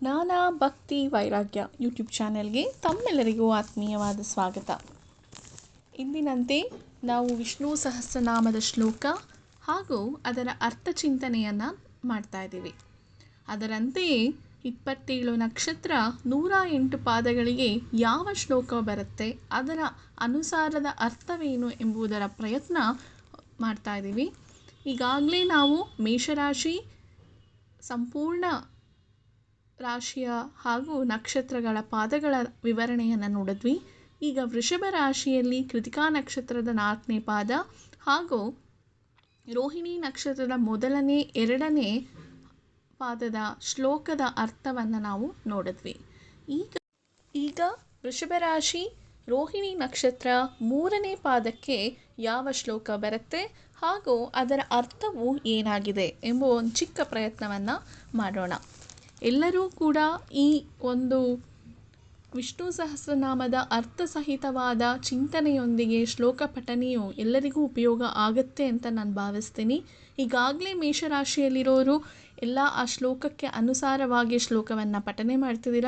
ಜ್ಞಾನ ಭಕ್ತಿ ವೈರಾಗ್ಯ ಯೂಟ್ಯೂಬ್ ಚಾನೆಲ್ಗೆ ತಮ್ಮೆಲ್ಲರಿಗೂ ಆತ್ಮೀಯವಾದ ಸ್ವಾಗತ. ಇಂದಿನಂತೆ ನಾವು ವಿಷ್ಣು ಸಹಸ್ರನಾಮದ ಶ್ಲೋಕ ಹಾಗೂ ಅದರ ಅರ್ಥ ಚಿಂತನೆಯನ್ನು ಮಾಡ್ತಾ ಇದ್ದೀವಿ. ಅದರಂತೆಯೇ ಇಪ್ಪತ್ತೇಳು ನಕ್ಷತ್ರ ನೂರ ಎಂಟು ಪಾದಗಳಿಗೆ ಯಾವ ಶ್ಲೋಕ ಬರುತ್ತೆ, ಅದರ ಅನುಸಾರದ ಅರ್ಥವೇನು ಎಂಬುದರ ಪ್ರಯತ್ನ ಮಾಡ್ತಾ ಇದ್ದೀವಿ. ಈಗಾಗಲೇ ನಾವು ಮೇಷರಾಶಿ, ಸಂಪೂರ್ಣ ರಾಶಿಯ ಹಾಗೂ ನಕ್ಷತ್ರಗಳ ಪಾದಗಳ ವಿವರಣೆಯನ್ನು ನೋಡಿದ್ವಿ. ಈಗ ವೃಷಭ ರಾಶಿಯಲ್ಲಿ ಕೃತಿಕಾ ನಕ್ಷತ್ರದ ನಾಲ್ಕನೇ ಪಾದ ಹಾಗೂ ರೋಹಿಣಿ ನಕ್ಷತ್ರದ ಮೊದಲನೇ, ಎರಡನೇ ಪಾದದ ಶ್ಲೋಕದ ಅರ್ಥವನ್ನು ನಾವು ನೋಡಿದ್ವಿ. ಈಗ ಈಗ ವೃಷಭ ರಾಶಿ, ರೋಹಿಣಿ ನಕ್ಷತ್ರ ಮೂರನೇ ಪಾದಕ್ಕೆ ಯಾವ ಶ್ಲೋಕ ಬರುತ್ತೆ ಹಾಗೂ ಅದರ ಅರ್ಥವು ಏನಾಗಿದೆ ಎಂಬ ಒಂದು ಚಿಕ್ಕ ಪ್ರಯತ್ನವನ್ನು ಮಾಡೋಣ. ಎಲ್ಲರೂ ಕೂಡ ಈ ಒಂದು ವಿಷ್ಣು ಸಹಸ್ರನಾಮದ ಅರ್ಥಸಹಿತವಾದ ಚಿಂತನೆಯೊಂದಿಗೆ ಶ್ಲೋಕ ಪಠನೆಯು ಎಲ್ಲರಿಗೂ ಉಪಯೋಗ ಆಗುತ್ತೆ ಅಂತ ನಾನು ಭಾವಿಸ್ತೀನಿ. ಈಗಾಗಲೇ ಮೇಷರಾಶಿಯಲ್ಲಿರೋರು ಎಲ್ಲ ಆ ಶ್ಲೋಕಕ್ಕೆ ಅನುಸಾರವಾಗಿ ಶ್ಲೋಕವನ್ನು ಪಠನೆ ಮಾಡ್ತಿದ್ದೀರ?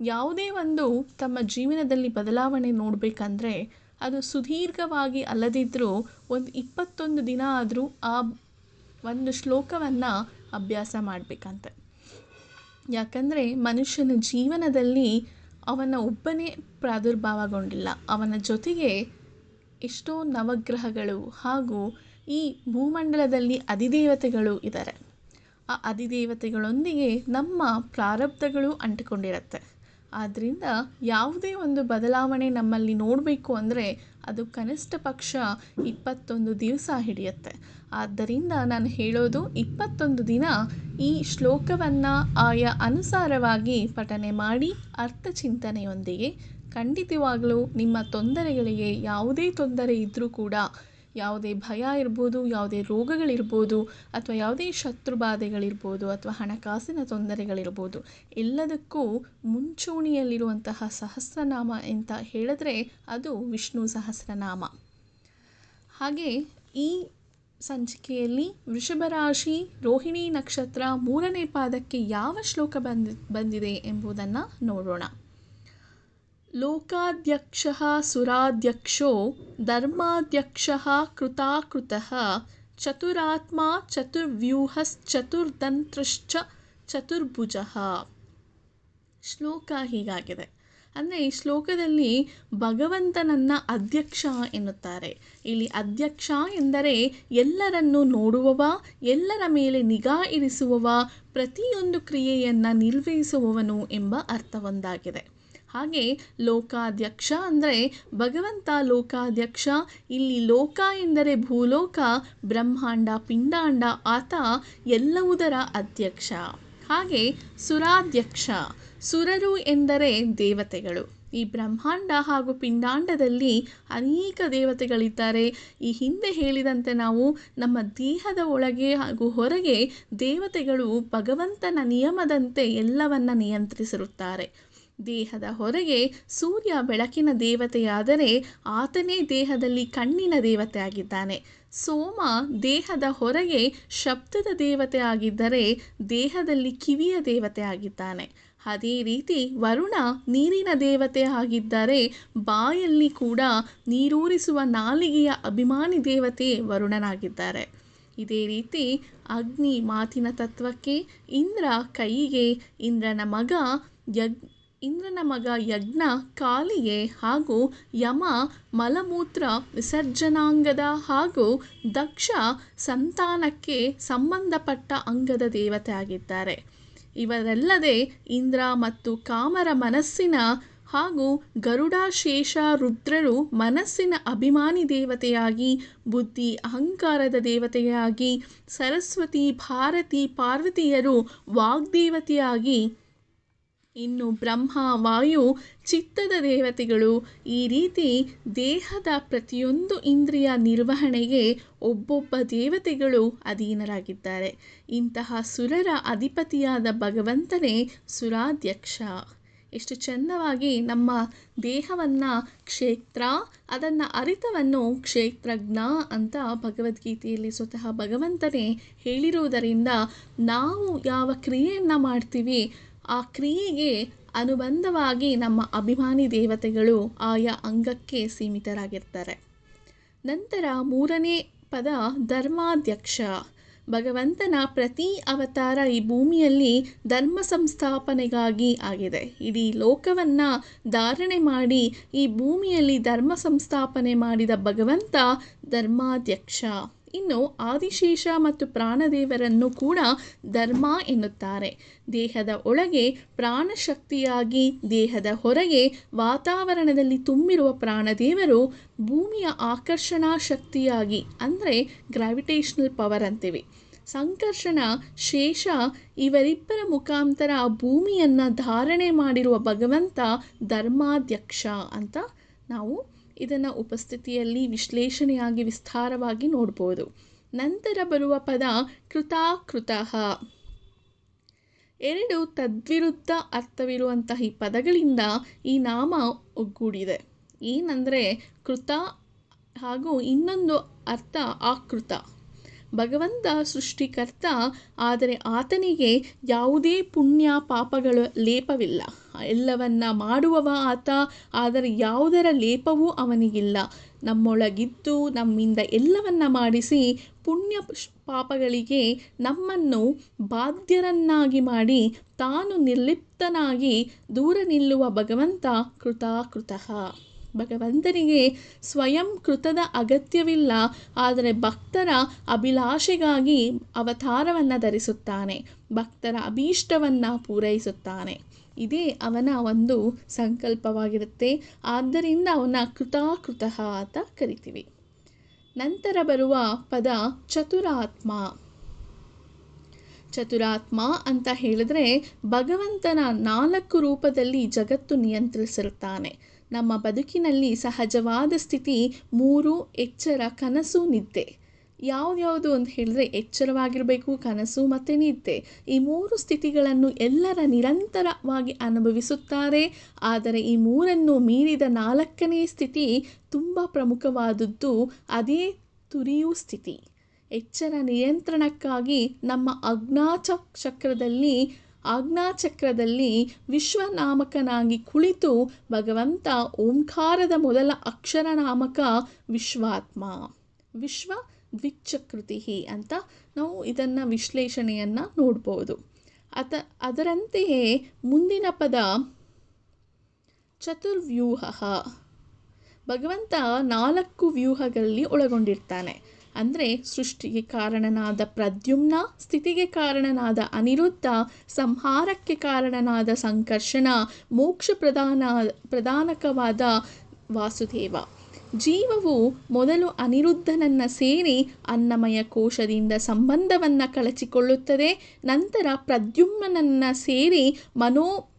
ಯಾವುದೇ ಒಂದು ತಮ್ಮ ಜೀವನದಲ್ಲಿ ಬದಲಾವಣೆ ನೋಡಬೇಕಂದ್ರೆ ಅದು ಸುದೀರ್ಘವಾಗಿ ಅಲ್ಲದಿದ್ದರೂ ಒಂದು ಇಪ್ಪತ್ತೊಂದು ದಿನ ಆದರೂ ಆ ಒಂದು ಶ್ಲೋಕವನ್ನು ಅಭ್ಯಾಸ ಮಾಡಬೇಕಂತೆ. ಯಾಕಂದರೆ ಮನುಷ್ಯನ ಜೀವನದಲ್ಲಿ ಅವನ ಒಬ್ಬನೇ ಪ್ರಾದುರ್ಭಾವಗೊಂಡಿಲ್ಲ. ಅವನ ಜೊತೆಗೆ ಎಷ್ಟೋ ನವಗ್ರಹಗಳು ಹಾಗೂ ಈ ಭೂಮಂಡಲದಲ್ಲಿ ಅಧಿದೇವತೆಗಳು ಇದ್ದಾರೆ ಆ ಅಧಿದೇವತೆಗಳೊಂದಿಗೆ ನಮ್ಮ ಪ್ರಾರಬ್ಧಗಳು ಅಂಟಿಕೊಂಡಿರುತ್ತೆ. ಆದ್ದರಿಂದ ಯಾವುದೇ ಒಂದು ಬದಲಾವಣೆ ನಮ್ಮಲ್ಲಿ ನೋಡಬೇಕು ಅಂದರೆ ಅದು ಕನಿಷ್ಠ ಪಕ್ಷ ಇಪ್ಪತ್ತೊಂದು ದಿವಸ ಹಿಡಿಯುತ್ತೆ. ಆದ್ದರಿಂದ ನಾನು ಹೇಳೋದು ಇಪ್ಪತ್ತೊಂದು ದಿನ ಈ ಶ್ಲೋಕವನ್ನು ಆಯಾ ಅನುಸಾರವಾಗಿ ಪಠನೆ ಮಾಡಿ ಅರ್ಥ ಚಿಂತನೆಯೊಂದಿಗೆ ಖಂಡಿತವಾಗಲೂ ನಿಮ್ಮ ತೊಂದರೆಗಳಿಗೆ ಯಾವುದೇ ತೊಂದರೆ ಇದ್ದರೂ ಕೂಡ ಯಾವುದೇ ಭಯ ಇರ್ಬೋದು, ಯಾವುದೇ ರೋಗಗಳಿರ್ಬೋದು, ಅಥವಾ ಯಾವುದೇ ಶತ್ರುಬಾಧೆಗಳಿರ್ಬೋದು, ಅಥವಾ ಹಣಕಾಸಿನ ತೊಂದರೆಗಳಿರ್ಬೋದು, ಎಲ್ಲದಕ್ಕೂ ಮುಂಚೂಣಿಯಲ್ಲಿರುವಂತಹ ಸಹಸ್ರನಾಮ ಅಂತ ಹೇಳಿದ್ರೆ ಅದು ವಿಷ್ಣು ಸಹಸ್ರನಾಮ. ಹಾಗೆ ಈ ಸಂಚಿಕೆಯಲ್ಲಿ ವೃಷಭರಾಶಿ ರೋಹಿಣಿ ನಕ್ಷತ್ರ ಮೂರನೇ ಪಾದಕ್ಕೆ ಯಾವ ಶ್ಲೋಕ ಬಂದಿ, ಬಂದಿದೆ ಎಂಬುದನ್ನು ನೋಡೋಣ. ಲೋಕಾಧ್ಯಕ್ಷ ಸುರಾಧ್ಯಕ್ಷೋ, ಧರ್ಮಾಧ್ಯಕ್ಷ ಕೃತಾಕೃತಃ, ಚತುರಾತ್ಮ ಚತುರ್ವ್ಯೂಹಶ್ಚತುರ್ದಂತ್ರಶ್ಚ ಚತುರ್ಭುಜಃ. ಶ್ಲೋಕ ಹೀಗಾಗಿದೆ. ಅಂದರೆ ಈ ಶ್ಲೋಕದಲ್ಲಿ ಭಗವಂತನನ್ನ ಅಧ್ಯಕ್ಷ ಎನ್ನುತ್ತಾರೆ. ಇಲ್ಲಿ ಅಧ್ಯಕ್ಷ ಎಂದರೆ ಎಲ್ಲರನ್ನು ನೋಡುವವ, ಎಲ್ಲರ ಮೇಲೆ ನಿಗಾ ಇರಿಸುವವ, ಪ್ರತಿಯೊಂದು ಕ್ರಿಯೆಯನ್ನು ನಿರ್ವಹಿಸುವವನು ಎಂಬ ಅರ್ಥವೊಂದಾಗಿದೆ ಹಾಗೆ ಲೋಕಾಧ್ಯಕ್ಷ ಅಂದರೆ ಭಗವಂತ ಲೋಕಾಧ್ಯಕ್ಷ, ಇಲ್ಲಿ ಲೋಕ ಎಂದರೆ ಭೂಲೋಕ, ಬ್ರಹ್ಮಾಂಡ ಪಿಂಡಾಂಡ, ಆತ ಎಲ್ಲವುದರ ಅಧ್ಯಕ್ಷ. ಹಾಗೆ ಸುರಾಧ್ಯಕ್ಷ, ಸುರರು ಎಂದರೆ ದೇವತೆಗಳು. ಈ ಬ್ರಹ್ಮಾಂಡ ಹಾಗೂ ಪಿಂಡಾಂಡದಲ್ಲಿ ಅನೇಕ ದೇವತೆಗಳಿದ್ದಾರೆ. ಈ ಹಿಂದೆ ಹೇಳಿದಂತೆ ನಾವು ನಮ್ಮ ದೇಹದ ಒಳಗೆ ಹಾಗೂ ಹೊರಗೆ ದೇವತೆಗಳು ಭಗವಂತನ ನಿಯಮದಂತೆ ಎಲ್ಲವನ್ನ ನಿಯಂತ್ರಿಸಿರುತ್ತಾರೆ. ದೇಹದ ಹೊರಗೆ ಸೂರ್ಯ ಬೆಳಕಿನ ದೇವತೆಯಾದರೆ ಆತನೇ ದೇಹದಲ್ಲಿ ಕಣ್ಣಿನ ದೇವತೆ ಆಗಿದ್ದಾನೆ ಸೋಮ ದೇಹದ ಹೊರಗೆ ಶಬ್ದದ ದೇವತೆ ಆಗಿದ್ದರೆ ದೇಹದಲ್ಲಿ ಕಿವಿಯ ದೇವತೆ ಆಗಿದ್ದಾನೆ ಅದೇ ರೀತಿ ವರುಣ ನೀರಿನ ದೇವತೆ ಆಗಿದ್ದರೆ ಬಾಯಲ್ಲಿ ಕೂಡ ನೀರೂರಿಸುವ ನಾಲಿಗೆಯ ಅಭಿಮಾನಿ ದೇವತೆ ವರುಣನಾಗಿದ್ದಾರೆ. ಇದೇ ರೀತಿ ಅಗ್ನಿ ಮಾತಿನ ತತ್ವಕ್ಕೆ ಇಂದ್ರ ಕೈಗೆ ಇಂದ್ರನ ಮಗ ಯಗ್ ಇಂದ್ರನ ಮಗ ಯಜ್ಞ, ಕಾಲಿಗೆ ಹಾಗೂ ಯಮ, ಮಲಮೂತ್ರ ವಿಸರ್ಜನಾಂಗದ ಹಾಗೂ ದಕ್ಷ ಸಂತಾನಕ್ಕೆ ಸಂಬಂಧಪಟ್ಟ ಅಂಗದ ದೇವತೆ ಆಗಿದ್ದಾರೆ ಇವರಲ್ಲದೆ ಇಂದ್ರ ಮತ್ತು ಕಾಮರ ಮನಸ್ಸಿನ ಹಾಗೂ ಗರುಡಾಶೇಷ ರುದ್ರರು ಮನಸ್ಸಿನ ಅಭಿಮಾನಿ ದೇವತೆಯಾಗಿ, ಬುದ್ಧಿ ಅಹಂಕಾರದ ದೇವತೆಯಾಗಿ, ಸರಸ್ವತಿ ಭಾರತಿ ಪಾರ್ವತಿಯರು ವಾಗ್ದೇವತೆಯಾಗಿ ಇನ್ನು ಬ್ರಹ್ಮ ವಾಯು ಚಿತ್ತದ ದೇವತೆಗಳು ಈ ರೀತಿ ದೇಹದ ಪ್ರತಿಯೊಂದು ಇಂದ್ರಿಯ ನಿರ್ವಹಣೆಗೆ ಒಬ್ಬೊಬ್ಬ ದೇವತೆಗಳು ಅಧೀನರಾಗಿದ್ದಾರೆ. ಇಂತಹ ಸುರರ ಅಧಿಪತಿಯಾದ ಭಗವಂತನೇ ಸುರಾಧ್ಯಕ್ಷ. ಎಷ್ಟು ಚೆಂದವಾಗಿ ನಮ್ಮ ದೇಹವನ್ನು ಕ್ಷೇತ್ರ, ಅದನ್ನು ಅರಿತವನ್ನು ಕ್ಷೇತ್ರಜ್ಞ ಅಂತ ಭಗವದ್ಗೀತೆಯಲ್ಲಿ ಸ್ವತಃ ಭಗವಂತನೇ ಹೇಳಿರುವುದರಿಂದ ನಾವು ಯಾವ ಕ್ರಿಯೆಯನ್ನು ಮಾಡ್ತೀವಿ ಆ ಕ್ರಿಯೆಗೆ ಅನುಬಂಧವಾಗಿ ನಮ್ಮ ಅಭಿಮಾನಿ ದೇವತೆಗಳು ಆಯಾ ಅಂಗಕ್ಕೆ ಸೀಮಿತರಾಗಿರ್ತಾರೆ. ನಂತರ ಮೂರನೇ ಪದ ಧರ್ಮಾಧ್ಯಕ್ಷ. ಭಗವಂತನ ಪ್ರತಿ ಅವತಾರ ಈ ಭೂಮಿಯಲ್ಲಿ ಧರ್ಮ ಸಂಸ್ಥಾಪನೆಗಾಗಿ ಆಗಿದೆ. ಇಡೀ ಲೋಕವನ್ನು ಧಾರಣೆ ಮಾಡಿ ಈ ಭೂಮಿಯಲ್ಲಿ ಧರ್ಮ ಸಂಸ್ಥಾಪನೆ ಮಾಡಿದ ಭಗವಂತ ಧರ್ಮಾಧ್ಯಕ್ಷ. ಇನ್ನು ಆದಿಶೇಷ ಮತ್ತು ಪ್ರಾಣದೇವರನ್ನು ಕೂಡ ಧರ್ಮ ಎನ್ನುತ್ತಾರೆ. ದೇಹದ ಒಳಗೆ ಪ್ರಾಣಶಕ್ತಿಯಾಗಿ ದೇಹದ ಹೊರಗೆ ವಾತಾವರಣದಲ್ಲಿ ತುಂಬಿರುವ ಪ್ರಾಣದೇವರು ಭೂಮಿಯ ಆಕರ್ಷಣಾ ಶಕ್ತಿಯಾಗಿ, ಅಂದರೆ ಗ್ರಾವಿಟೇಷನಲ್ ಪವರ್ ಅಂತೀವಿ. ಸಂಕರ್ಷಣ, ಶೇಷ ಇವರಿಬ್ಬರ ಮುಖಾಂತರ ಭೂಮಿಯನ್ನು ಧಾರಣೆ ಮಾಡಿರುವ ಭಗವಂತ ಧರ್ಮಾಧ್ಯಕ್ಷ ಅಂತ ನಾವು ಇದನ್ನು ಉಪಸ್ಥಿತಿಯಲ್ಲಿ ವಿಶ್ಲೇಷಣೆಯಾಗಿ ವಿಸ್ತಾರವಾಗಿ ನೋಡ್ಬೋದು. ನಂತರ ಬರುವ ಪದ ಕೃತಾಕೃತಃ. ಎರಡು ತದ್ವಿರುದ್ಧ ಅರ್ಥವಿರುವಂತಹ ಈ ಪದಗಳಿಂದ ಈ ನಾಮ ಒಗ್ಗೂಡಿದೆ. ಏನಂದರೆ ಕೃತ ಹಾಗೂ ಇನ್ನೊಂದು ಅರ್ಥ ಆಕೃತ. ಭಗವಂತ ಸೃಷ್ಟಿಕರ್ತ, ಆದರೆ ಆತನಿಗೆ ಯಾವುದೇ ಪುಣ್ಯ ಪಾಪಗಳ ಲೇಪವಿಲ್ಲ. ಎಲ್ಲವನ್ನ ಮಾಡುವವ ಆತ, ಆದರೆ ಯಾವುದರ ಲೇಪವೂ ಅವನಿಗಿಲ್ಲ. ನಮ್ಮೊಳಗಿದ್ದು ನಮ್ಮಿಂದ ಎಲ್ಲವನ್ನ ಮಾಡಿಸಿ ಪುಣ್ಯ ಪಾಪಗಳಿಗೆ ನಮ್ಮನ್ನು ಬಾಧ್ಯರನ್ನಾಗಿ ಮಾಡಿ ತಾನು ನಿರ್ಲಿಪ್ತನಾಗಿ ದೂರ ನಿಲ್ಲುವ ಭಗವಂತ ಕೃತಾಕೃತಃ. ಭಗವಂತನಿಗೆ ಸ್ವಯಂ ಕೃತದ ಅಗತ್ಯವಿಲ್ಲ, ಆದರೆ ಭಕ್ತರ ಅಭಿಲಾಷೆಗಾಗಿ ಅವತಾರವನ್ನು ಧರಿಸುತ್ತಾನೆ, ಭಕ್ತರ ಅಭೀಷ್ಟವನ್ನು ಪೂರೈಸುತ್ತಾನೆ. ಇದೇ ಅವನ ಒಂದು ಸಂಕಲ್ಪವಾಗಿರುತ್ತೆ. ಆದ್ದರಿಂದ ಅವನ ಕೃತಾಕೃತಃ ಅಂತ ಕರಿತೀವಿ. ನಂತರ ಬರುವ ಪದ ಚತುರಾತ್ಮ. ಚತುರಾತ್ಮ ಅಂತ ಹೇಳಿದ್ರೆ ಭಗವಂತನ ನಾಲ್ಕು ರೂಪದಲ್ಲಿ ಜಗತ್ತು ನಿಯಂತ್ರಿಸಿರುತ್ತಾನೆ. ನಮ್ಮ ಬದುಕಿನಲ್ಲಿ ಸಹಜವಾದ ಸ್ಥಿತಿ, ಮೂರು, ಎಚ್ಚರ, ಕನಸು, ನಿದ್ದೆ. ಯಾವ್ದ್ಯಾವುದು ಅಂತ ಹೇಳಿದ್ರೆ ಎಚ್ಚರವಾಗಿರಬೇಕು, ಕನಸು ಮತ್ತು ನಿದ್ದೆ. ಈ ಮೂರು ಸ್ಥಿತಿಗಳನ್ನು ಎಲ್ಲರ ನಿರಂತರವಾಗಿ ಅನುಭವಿಸುತ್ತಾರೆ. ಆದರೆ ಈ ಮೂರನ್ನು ಮೀರಿದ ನಾಲ್ಕನೇ ಸ್ಥಿತಿ ತುಂಬ ಪ್ರಮುಖವಾದದ್ದು, ಅದೇ ತುರಿಯು ಸ್ಥಿತಿ. ಎಚ್ಚರ ನಿಯಂತ್ರಣಕ್ಕಾಗಿ ನಮ್ಮ ಅಜ್ಞಾಚ ಚಕ್ರದಲ್ಲಿ ಆಜ್ಞಾಚಕ್ರದಲ್ಲಿ ವಿಶ್ವನಾಮಕನಾಗಿ ಕುಳಿತು ಭಗವಂತ ಓಂಕಾರದ ಮೊದಲ ಅಕ್ಷರನಾಮಕ ವಿಶ್ವಾತ್ಮ. ವಿಶ್ವ ದ್ವಿಚಕೃತಿ ಅಂತ ನಾವು ಇದನ್ನು ವಿಶ್ಲೇಷಣೆಯನ್ನು ನೋಡ್ಬೋದು. ಅತ, ಅದರಂತೆಯೇ ಮುಂದಿನ ಪದ ಚತುರ್ವ್ಯೂಹ. ಭಗವಂತ ನಾಲ್ಕು ವ್ಯೂಹಗಳಲ್ಲಿ ಒಳಗೊಂಡಿರ್ತಾನೆ. ಅಂದರೆ ಸೃಷ್ಟಿಗೆ ಕಾರಣನಾದ ಪ್ರದ್ಯುಮ್ನ, ಸ್ಥಿತಿಗೆ ಕಾರಣನಾದ ಅನಿರುದ್ಧ, ಸಂಹಾರಕ್ಕೆ ಕಾರಣನಾದ ಸಂಕರ್ಷಣ ಮೋಕ್ಷ ಪ್ರಧಾನ ಪ್ರಧಾನಕವಾದ ವಾಸುದೇವ. ಜೀವವು ಮೊದಲು ಅನಿರುದ್ಧನನ್ನು ಸೇರಿ ಅನ್ನಮಯ ಕೋಶದಿಂದ ಸಂಬಂಧವನ್ನು ಕಳಚಿಕೊಳ್ಳುತ್ತದೆ, ನಂತರ ಪ್ರದ್ಯುಮ್ನನ್ನು ಸೇರಿ ಮನೋ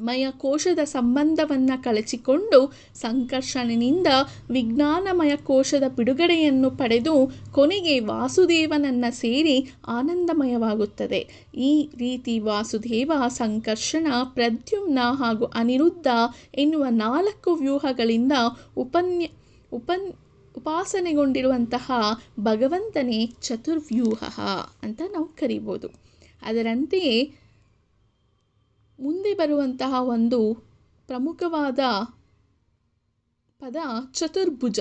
ಮಯ ಕೋಶದ ಸಂಬಂಧವನ್ನು ಕಳಚಿಕೊಂಡು ಸಂಕರ್ಷಣೆಯಿಂದ ವಿಜ್ಞಾನಮಯ ಕೋಶದ ಬಿಡುಗಡೆಯನ್ನು ಪಡೆದು ಕೊನೆಗೆ ವಾಸುದೇವನನ್ನು ಸೇರಿ ಆನಂದಮಯವಾಗುತ್ತದೆ. ಈ ರೀತಿ ವಾಸುದೇವ ಸಂಕರ್ಷಣ, ಪ್ರದ್ಯುಮ್ನ ಹಾಗೂ ಅನಿರುದ್ಧ ಎನ್ನುವ ನಾಲ್ಕು ವ್ಯೂಹಗಳಿಂದ ಉಪನ್ಯ, ಉಪನ್, ಉಪಾಸನೆಗೊಂಡಿರುವಂತಹ ಭಗವಂತನೇ ಚತುರ್ವ್ಯೂಹ ಅಂತ ನಾವು ಕರಿಬೋದು. ಅದರಂತೆಯೇ ಮುಂದೆ ಬರುವಂತಹ ಒಂದು ಪ್ರಮುಖವಾದ ಪದ ಚತುರ್ಭುಜ.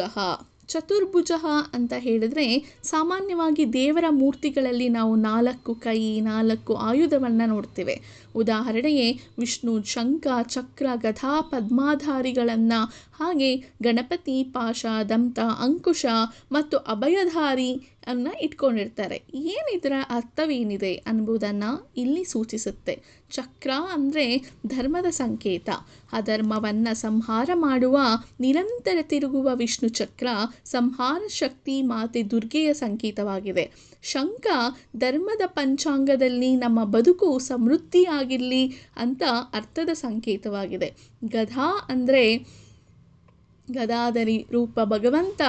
ಚತುರ್ಭುಜ ಅಂತ ಹೇಳಿದ್ರೆ ಸಾಮಾನ್ಯವಾಗಿ ದೇವರ ಮೂರ್ತಿಗಳಲ್ಲಿ ನಾವು ನಾಲ್ಕು ಕೈ, ನಾಲ್ಕು ಆಯುಧವನ್ನು ನೋಡ್ತೇವೆ. ಉದಾಹರಣೆಗೆ ವಿಷ್ಣು, ಶಂಖ, ಚಕ್ರ ಗದಾ ಪದ್ಮಾಧಾರಿಗಳನ್ನು ಹಾಗೆ ಗಣಪತಿ ಪಾಶ ದಂತ, ಅಂಕುಶ ಮತ್ತು ಅಭಯಧಾರಿ ಅನ್ನ ಇಟ್ಕೊಂಡಿರ್ತಾರೆ. ಏನಿದರ ಅರ್ಥವೇನಿದೆ ಅನ್ನುವುದನ್ನು ಇಲ್ಲಿ ಸೂಚಿಸುತ್ತೆ. ಚಕ್ರ ಅಂದರೆ ಧರ್ಮದ ಸಂಕೇತ. ಅಧರ್ಮವನ್ನು ಸಂಹಾರ ಮಾಡುವ, ನಿರಂತರ ತಿರುಗುವ ವಿಷ್ಣು ಚಕ್ರ ಸಂಹಾರ ಶಕ್ತಿ ಮಾತೆ ದುರ್ಗೆಯ ಸಂಕೇತವಾಗಿದೆ. ಶಂಖ ಧರ್ಮದ ಪಂಚಾಂಗದಲ್ಲಿ ನಮ್ಮ ಬದುಕು ಸಮೃದ್ಧಿಯಾಗಿರಲಿ ಅಂತ ಅರ್ಥದ ಸಂಕೇತವಾಗಿದೆ. ಗದಾ ಅಂದರೆ ಗದಾದರಿ ರೂಪ ಭಗವಂತ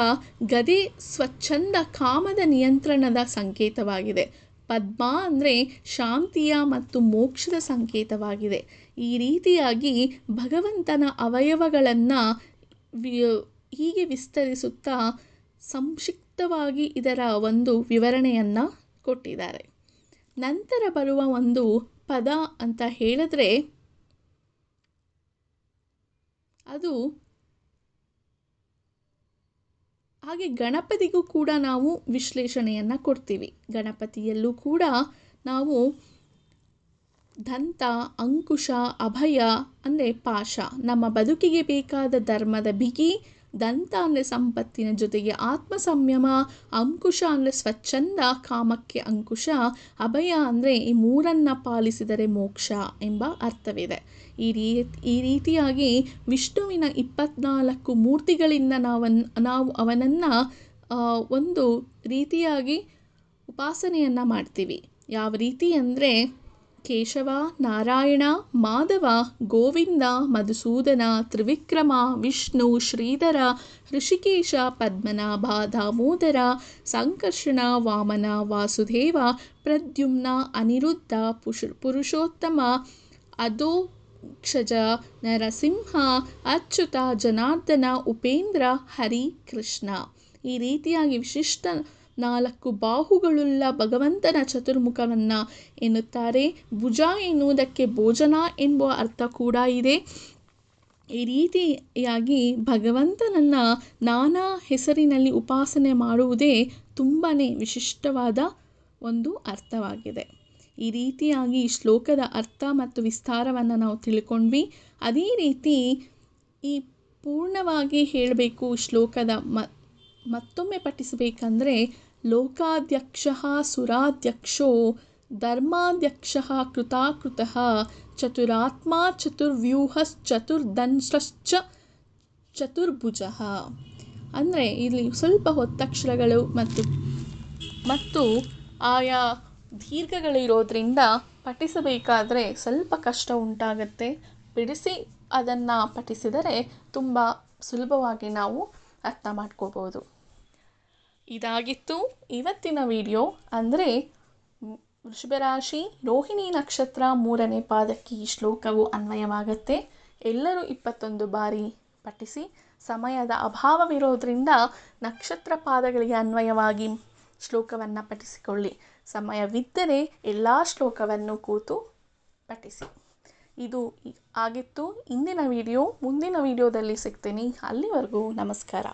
ಗದಿ ಸ್ವಚ್ಛಂದ ಕಾಮದ ನಿಯಂತ್ರಣದ ಸಂಕೇತವಾಗಿದೆ. ಪದ್ಮ ಅಂದರೆ ಶಾಂತಿಯ ಮತ್ತು ಮೋಕ್ಷದ ಸಂಕೇತವಾಗಿದೆ. ಈ ರೀತಿಯಾಗಿ ಭಗವಂತನ ಅವಯವಗಳನ್ನು ಹೀಗೆ ವಿಸ್ತರಿಸುತ್ತಾ ಸಂಕ್ಷಿಪ್ತವಾಗಿ ಇದರ ಒಂದು ವಿವರಣೆಯನ್ನು ಕೊಟ್ಟಿದ್ದಾರೆ. ನಂತರ ಬರುವ ಒಂದು ಪದ ಅಂತ ಹೇಳಿದ್ರೆ ಅದು ಹಾಗೆ ಗಣಪತಿಗೂ ಕೂಡ ನಾವು ವಿಶ್ಲೇಷಣೆಯನ್ನು ಕೊಡ್ತೀವಿ. ಗಣಪತಿಯಲ್ಲೂ ಕೂಡ ನಾವು ದಂತ, ಅಂಕುಶ, ಅಭಯ ಅಂದರೆ ಪಾಶ. ನಮ್ಮ ಬದುಕಿಗೆ ಬೇಕಾದ ಧರ್ಮದ ಬಿಗಿ ದಂತ ಅಂದರೆ ಸಂಪತ್ತಿನ ಜೊತೆಗೆ ಆತ್ಮ ಸಂಯಮ ಅಂಕುಶ ಅಂದರೆ ಸ್ವಚ್ಛಂದ, ಕಾಮಕ್ಕೆ ಅಂಕುಶ, ಅಭಯ ಅಂದರೆ ಈ ಮೂರನ್ನು ಪಾಲಿಸಿದರೆ ಮೋಕ್ಷ ಎಂಬ ಅರ್ಥವಿದೆ. ಈ ರೀ ಈ ರೀತಿಯಾಗಿ ವಿಷ್ಣುವಿನ ಇಪ್ಪತ್ನಾಲ್ಕು ಮೂರ್ತಿಗಳಿಂದ ನಾವನ್, ನಾವು ಅವನನ್ನು ಒಂದು ರೀತಿಯಾಗಿ ಉಪಾಸನೆಯನ್ನು ಮಾಡ್ತೀವಿ. ಯಾವ ರೀತಿ ಅಂದರೆ ಕೇಶವ, ನಾರಾಯಣ, ಮಾಧವ, ಗೋವಿಂದ, ಮಧುಸೂದನ, ತ್ರಿವಿಕ್ರಮ, ವಿಷ್ಣು, ಶ್ರೀಧರ, ಋಷಿಕೇಶ, ಪದ್ಮನಾಭ, ದಾಮೋದರ, ಸಂಕರ್ಷಣ, ವಾಮನ, ವಾಸುದೇವ, ಪ್ರದ್ಯುಮ್ನ, ಅನಿರುದ್ಧ, ಪುಷ್, ಪುರುಷೋತ್ತಮ, ಅಧೋಕ್ಷಜ, ನರಸಿಂಹ, ಅಚ್ಯುತ, ಜನಾರ್ದನ, ಉಪೇಂದ್ರ, ಹರಿ ಕೃಷ್ಣ. ಈ ರೀತಿಯಾಗಿ ವಿಶಿಷ್ಟ ನಾಲ್ಕು ಬಾಹುಗಳುಳ್ಳ ಭಗವಂತನ ಚತುರ್ಮುಖವನ್ನು ಎನ್ನುತ್ತಾರೆ. ಭುಜ ಎನ್ನುವುದಕ್ಕೆ ಭೋಜನ ಎಂಬ ಅರ್ಥ ಕೂಡ ಇದೆ. ಈ ರೀತಿಯಾಗಿ ಭಗವಂತನನ್ನು ನಾನಾ ಹೆಸರಿನಲ್ಲಿ ಉಪಾಸನೆ ಮಾಡುವುದೇ ತುಂಬಾ ವಿಶಿಷ್ಟವಾದ ಒಂದು ಅರ್ಥವಾಗಿದೆ. ಈ ರೀತಿಯಾಗಿ ಈ ಶ್ಲೋಕದ ಅರ್ಥ ಮತ್ತು ವಿಸ್ತಾರವನ್ನು ನಾವು ತಿಳ್ಕೊಂಡ್ವಿ. ಅದೇ ರೀತಿ ಈ ಪೂರ್ಣವಾಗಿ ಹೇಳಬೇಕು ಶ್ಲೋಕದ ಮತ್ತೊಮ್ಮೆ ಪಠಿಸಬೇಕಂದ್ರೆ ಲೋಕಾಧ್ಯಕ್ಷ ಸುರಾಧ್ಯಕ್ಷೋ, ಧರ್ಮಾಧ್ಯಕ್ಷ ಕೃತಾಕೃತಃ, ಚತುರಾತ್ಮ ಚತುರ್ವ್ಯೂಹಶ್ಚತುರ್ದಂಶ್ರಶ್ಚ ಚತುರ್ಭುಜ. ಅಂದರೆ ಇಲ್ಲಿ ಸ್ವಲ್ಪ ಒತ್ತಕ್ಷರಗಳು ಮತ್ತು ಮತ್ತು ಆಯಾ ದೀರ್ಘಗಳಿರೋದ್ರಿಂದ ಪಠಿಸಬೇಕಾದರೆ ಸ್ವಲ್ಪ ಕಷ್ಟ ಉಂಟಾಗತ್ತೆ. ಬಿಡಿಸಿ ಅದನ್ನು ಪಠಿಸಿದರೆ ತುಂಬ ಸುಲಭವಾಗಿ ನಾವು ಅರ್ಥ ಮಾಡ್ಕೋಬೋದು ಇದಾಗಿತ್ತು. ಇವತ್ತಿನ ವಿಡಿಯೋ ಅಂದರೆ ವೃಷಭರಾಶಿ ರೋಹಿಣಿ ನಕ್ಷತ್ರ ಮೂರನೇ ಪಾದಕ್ಕೆ ಈ ಶ್ಲೋಕವು ಅನ್ವಯವಾಗುತ್ತೆ. ಎಲ್ಲರೂ ಇಪ್ಪತ್ತೊಂದು ಬಾರಿ ಪಠಿಸಿ, ಸಮಯದ ಅಭಾವವಿರೋದ್ರಿಂದ ನಕ್ಷತ್ರ ಪಾದಗಳಿಗೆ ಅನ್ವಯವಾಗಿ ಶ್ಲೋಕವನ್ನು ಪಠಿಸಿಕೊಳ್ಳಿ. ಸಮಯವಿದ್ದರೆ ಎಲ್ಲ ಶ್ಲೋಕವನ್ನು ಕೂತು ಪಠಿಸಿ. ಇದು ಆಗಿತ್ತು. ಇಂದಿನ ವಿಡಿಯೋ, ಮುಂದಿನ ವಿಡಿಯೋದಲ್ಲಿ ಸಿಗ್ತೀನಿ. ಅಲ್ಲಿವರೆಗೂ ನಮಸ್ಕಾರ.